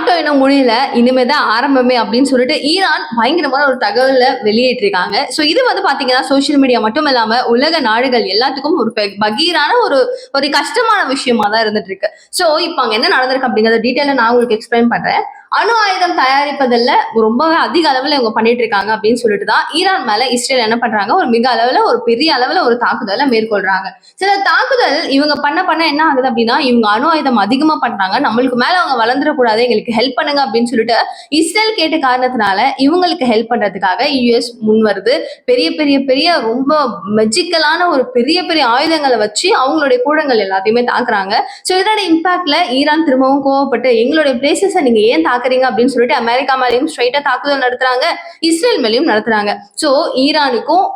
Auto இன்னும் முடியல இனிமே தான் ஆரம்பமே அப்படின்னு சொல்லிட்டு ஈரான் பயங்கரமான ஒரு தகவல வெளியிட்டிருக்காங்க ஸோ இது வந்து பாத்தீங்கன்னா சோஷியல் மீடியா மட்டும் இல்லாம உலக நாடுகள் எல்லாத்துக்கும் ஒரு பெ- பகீரான ஒரு ஒரு கஷ்டமான விஷயமா தான் இருந்துட்டு இருக்கு. ஸோ இப்போ அங்க என்ன நடந்திருக்கு அப்படிங்கறத டீட்டெயில நான் உங்களுக்கு எக்ஸ்பிளைன் பண்றேன். அணு ஆயுதம் தயாரிப்பதில் ரொம்பவே அதிக அளவில் இவங்க பண்ணிட்டு இருக்காங்க அப்படின்னு சொல்லிட்டு தான் ஈரான் மேல இஸ்ரேல் என்ன பண்றாங்க? ஒரு மிக அளவில் ஒரு பெரிய அளவில் ஒரு தாக்குதலை மேற்கொள்றாங்க. சில தாக்குதல் இவங்க பண்ண பண்ண என்ன ஆகுது அப்படின்னா இவங்க அணு ஆயுதம் அதிகமா பண்றாங்க. நம்மளுக்கு மேல அவங்க வளர்ந்துடக்கூடாது எங்களுக்கு ஹெல்ப் பண்ணுங்க அப்படின்னு சொல்லிட்டு இஸ்ரேல் கேட்ட காரணத்தினால இவங்களுக்கு ஹெல்ப் பண்றதுக்காக யூஎஸ் முன் வருது. பெரிய பெரிய பெரிய ரொம்ப மெஜிக்கலான ஒரு பெரிய பெரிய ஆயுதங்களை வச்சு அவங்களுடைய கூடங்கள் எல்லாத்தையுமே தாக்குறாங்க. ஸோ இதோட இம்பாக்ட்ல ஈரான் திரும்பவும் கோவப்பட்டு எங்களுடைய பிளேசஸை நீங்க ஏன் தாக்குறீங்க அப்படின்னு சொல்லிட்டு அமெரிக்கா மேலேயும் ஸ்ட்ரைட்டா தாக்குதல் நடத்துறாங்க இஸ்ரேல் மேலேயும் நடத்துறாங்க. சோ ஈரானுக்கும்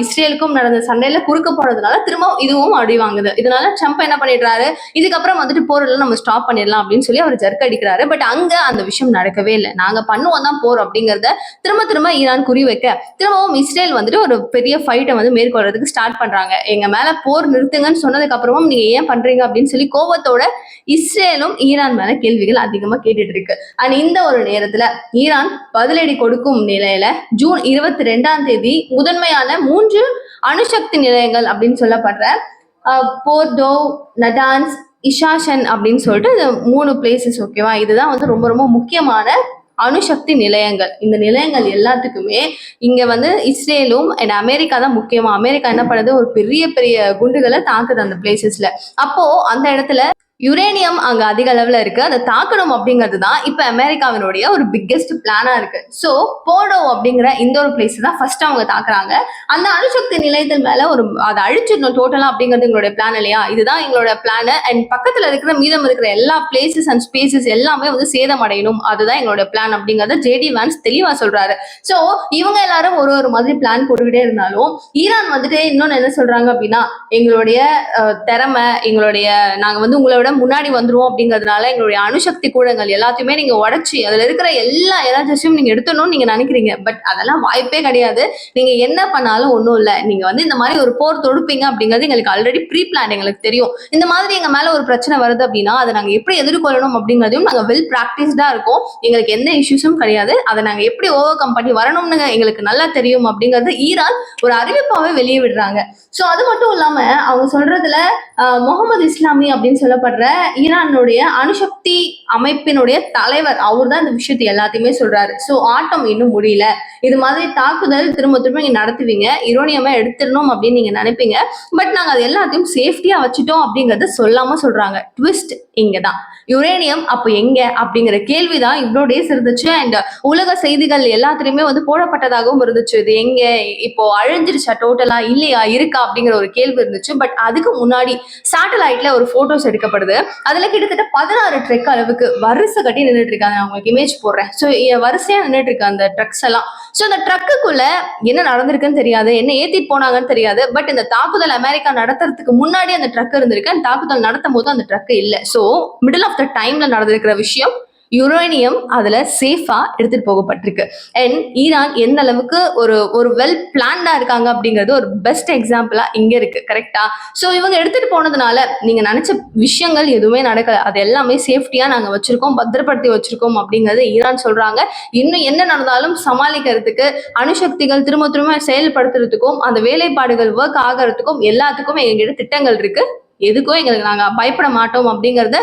இஸ்ரேலுக்கும் நடந்த சண்டையில குறுக்க போறதுனால திரும்ப இதுவும் அடி வாங்குது. இதனால ட்ரம்ப் என்ன பண்ணிடுறாரு? இதுக்கப்புறம் வந்துட்டு போரெல்லாம் நம்ம ஸ்டாப் பண்ணிடலாம் அப்படின்னு சொல்லி அவர் ஜர்க் அடிக்கிறாரு. பட் அங்க அந்த விஷயம் நடக்கவே இல்லை. நாங்க பண்ணுவோம் தான் போர் அப்படிங்கறத திரும்ப திரும்ப ஈரான் குறி வைக்க. திரும்பவும் இஸ்ரேல் வந்துட்டு ஒரு பெரிய ஃபைட்டை வந்து மேற்கொள்றதுக்கு ஸ்டார்ட் பண்றாங்க. எங்க மேல போர் நிறுத்துங்கன்னு சொன்னதுக்கு அப்புறமும் நீங்க ஏன் பண்றீங்க அப்படின்னு சொல்லி கோவத்தோட இஸ்ரேலும் ஈரான் மேல கேள்விகள் அதிகமா கேட்டுட்டு இருக்கு. அண்ட் இந்த ஒரு நேரத்துல ஈரான் பதிலடி கொடுக்கும் நிலையில ஜூன் இருபத்தி ரெண்டாம் தேதி முதன்மையான மூன்று அணுசக்தி நிலையங்கள் அப்படின்னு சொல்லப்படுற போர்டோ நடான்ஸ் இஷாஷன் அப்படின்னு சொல்லிட்டு இது மூணு பிளேசஸ் ஓகேவா இதுதான் வந்து ரொம்ப ரொம்ப முக்கியமான அணுசக்தி நிலையங்கள். இந்த நிலையங்கள் எல்லாத்துக்குமே இங்க வந்து இஸ்ரேலும் அண்ட் அமெரிக்கா தான் முக்கியமா. அமெரிக்கா என்ன பண்ணுது? ஒரு பெரிய பெரிய குண்டுகளை தாக்குது அந்த பிளேசஸ்ல அப்போ அந்த இடத்துல யுரேனியம் அங்க அதிக அளவுல இருக்கு. அதை தாக்கணும் அப்படிங்கிறது தான் இப்ப அமெரிக்காவினுடைய ஒரு பிக்கெஸ்ட் பிளானா இருக்கு. ஸோ போடோ அப்படிங்கிற இந்த ஒரு பிளேஸ் தான் ஃபர்ஸ்ட் அவங்க தாக்குறாங்க. அந்த அணுசக்தி நிலையத்தின் மேல ஒரு அதை அழிச்சிடணும் டோட்டலா அப்படிங்கிறது எங்களுடைய பிளான் இல்லையா? இதுதான் எங்களோட பிளான் அண்ட் பக்கத்துல இருக்கிற மீதம் இருக்கிற எல்லா பிளேசஸ் அண்ட் ஸ்பேசஸ் எல்லாமே வந்து சேதம் அடையணும். அதுதான் எங்களோட பிளான் அப்படிங்கறத ஜேடி வான்ஸ் தெளிவா சொல்றாரு. ஸோ இவங்க எல்லாரும் ஒரு ஒரு மாதிரி பிளான் போட்டுக்கிட்டே இருந்தாலும் ஈரான் வந்துட்டு இன்னொன்னு என்ன சொல்றாங்க அப்படின்னா எங்களுடைய திறமை எங்களுடைய நாங்க வந்து உங்களோட விட முன்னாடி வந்துருவோம் அப்படிங்கிறதுனால எங்களுடைய அணுசக்தி கூடங்கள் எல்லாத்தையுமே நீங்க உடச்சி அதுல இருக்கிற எல்லா எனர்ஜிஸையும் நீங்க எடுத்தணும்னு நீங்க நினைக்கிறீங்க. பட் அதெல்லாம் வாய்ப்பே கிடையாது. நீங்க என்ன பண்ணாலும் ஒன்றும் இல்லை. நீங்க வந்து இந்த மாதிரி ஒரு போர் தொடுப்பீங்க அப்படிங்கிறது எங்களுக்கு ஆல்ரெடி ப்ரீ பிளான் எங்களுக்கு தெரியும். இந்த மாதிரி எங்க மேல ஒரு பிரச்சனை வருது அப்படின்னா அதை நாங்க எப்படி எதிர்கொள்ளணும் அப்படிங்கிறதையும் நாங்க வெல் ப்ராக்டிஸ்டா இருக்கோம். எங்களுக்கு எந்த இஷ்யூஸும் கிடையாது. அதை நாங்க எப்படி ஓவர் கம் பண்ணி வரணும்னு எங்களுக்கு நல்லா தெரியும் அப்படிங்கிறது ஈரான் ஒரு அறிவிப்பாவே வெளியே விடுறாங்க. ஸோ அது மட்டும் இல்லாம அவங்க சொல்றதுல முகமது இஸ்லாமி அப்படின்னு சொல்லப்படுற ஈரானுடைய அணுசக்தி அமைப்பினுடைய தலைவர் அவர் தான் இந்த விஷயத்தை எல்லாத்தையுமே சொல்றாரு. ஸோ ஆட்டம் இன்னும் முடியல. இது மாதிரி தாக்குதல் திரும்ப திரும்ப நீங்க நடத்துவீங்க. இரோனியமா எடுத்துடணும் அப்படின்னு நீங்க நினைப்பீங்க. பட் நாங்க அது எல்லாத்தையும் சேஃப்டியா வச்சுட்டோம் அப்படிங்கறத சொல்லாம சொல்றாங்க. ட்விஸ்ட் இங்கதான். யுரேனியம் அப்போ எங்க? அப்படிங்கிற கேள்விதான் இவ்வளோ டேஸ் இருந்துச்சு. அண்ட் உலக செய்திகள் எல்லாத்துலயுமே வந்து போடப்பட்டதாகவும் இருந்துச்சு. இது எங்க? இப்போ அழிஞ்சிருச்சா? டோட்டலா இல்லையா? இருக்கா? அப்படிங்கிற ஒரு கேள்வி இருந்துச்சு. பட் அதுக்கு முன்னாடி சேட்டலைட்ல ஒரு போட்டோஸ் எடுக்கப்படுது. அதுல கிட்டத்தட்ட பதினாறு ட்ரெக் அளவுக்கு வரிசை கட்டி நின்றுட்டு இருக்காங்க. நான் உங்களுக்கு இமேஜ் போடுறேன். ஸோ வரிசையா நின்றுட்டு இருக்க அந்த ட்ரக்ஸ் எல்லாம். ஸோ அந்த ட்ரக்குக்குள்ள என்ன நடந்திருக்குன்னு தெரியாது என்ன ஏத்திட்டு போனாங்கன்னு தெரியாது பட் இந்த தாக்குதல் அமெரிக்கா நடத்துறதுக்கு முன்னாடி அந்த ட்ரக் இருந்திருக்கு. அந்த தாக்குதல் நடத்தும் போது அந்த ட்ரக் இல்லை. ஸோ மிடில் ஆஃப் த டைம்ல நடந்திருக்கிற விஷயம் யுரேனியம் அதுல சேஃபா எடுத்துட்டு போகப்பட்டிருக்கு. அண்ட் ஈரான் எந்த அளவுக்கு ஒரு ஒரு வெல் பிளான்டா இருக்காங்க அப்படிங்கிறது ஒரு பெஸ்ட் எக்ஸாம்பிளா இங்க இருக்கு கரெக்டா ஸோ இவங்க எடுத்துட்டு போனதுனால நீங்க நினைச்ச விஷயங்கள் எதுவுமே நடக்கல. அது எல்லாமே சேஃப்டியா நாங்க வச்சிருக்கோம் பத்திரப்படுத்தி வச்சிருக்கோம் அப்படிங்கறது ஈரான் சொல்றாங்க. இன்னும் என்ன நடந்தாலும் சமாளிக்கிறதுக்கு அணுசக்திகள் திரும்ப திரும்ப செயல்படுத்துறதுக்கும் அந்த வேலைப்பாடுகள் ஒர்க் ஆகிறதுக்கும் எல்லாத்துக்கும் எங்ககிட்ட திட்டங்கள் இருக்கு. எதுக்கும் எங்களுக்கு நாங்கள் பயப்பட மாட்டோம் அப்படிங்கிறத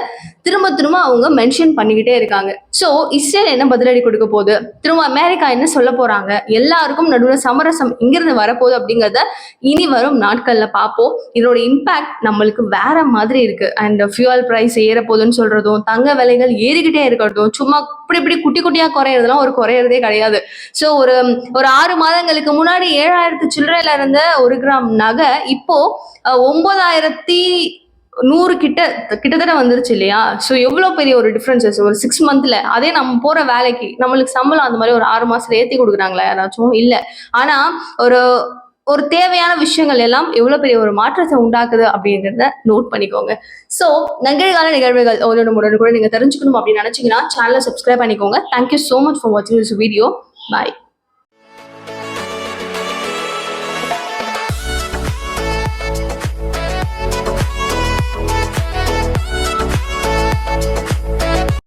திரும்ப திரும்ப அவங்க மென்ஷன் பண்ணிக்கிட்டே இருக்காங்க. ஸோ இஸ்ரேல் என்ன பதிலடி கொடுக்க போகுது? திரும்ப அமெரிக்கா என்ன சொல்ல போறாங்க? எல்லாருக்கும் நடுவில் சமரசம் இங்கிருந்து வரப்போகுது அப்படிங்கிறத இனி வரும் நாட்களில் பார்ப்போம். இதோட இம்பாக்ட் நம்மளுக்கு வேற மாதிரி இருக்கு. அண்ட் ஃபியூவல் ப்ரைஸ் ஏற போகுதுன்னு சொல்றதும் தங்க விலைகள் ஏறிக்கிட்டே இருக்கிறதும் சும்மா அப்படி இப்படி குட்டி குட்டியா குறையறதுலாம் ஒரு குறையறதே கிடையாது. ஸோ ஒரு ஒரு ஆறு மாதங்களுக்கு முன்னாடி ஏழாயிரத்து சில்லறையில இருந்த ஒரு கிராம் நகை இப்போ ஒன்பதாயிரத்தி நூறு கிட்ட கிட்டத்தட்ட வந்துருச்சு இல்லையா? ஸோ எவ்வளோ பெரிய ஒரு டிஃப்ரென்சஸ் ஒரு சிக்ஸ் மந்த்ல அதே நம்ம போற வேலைக்கு நம்மளுக்கு சம்பளம் அந்த மாதிரி ஒரு ஆறு மாசத்துல ஏற்றி கொடுக்குறாங்களா யாராச்சும்? இல்லை. ஆனா ஒரு ஒரு தேவையான விஷயங்கள் எல்லாம் எவ்வளோ பெரிய ஒரு மாற்றத்தை உண்டாக்குது அப்படிங்கிறத நோட் பண்ணிக்கோங்க. ஸோ நிகழ்கால நிகழ்வுகள் ஒன்று உடனே கூட நீங்கள் தெரிஞ்சுக்கணும் அப்படின்னு நினச்சிங்கன்னா சேனலை சப்ஸ்கிரைப் பண்ணிக்கோங்க. Thank you so much for வாட்சிங் திஸ் வீடியோ பாய்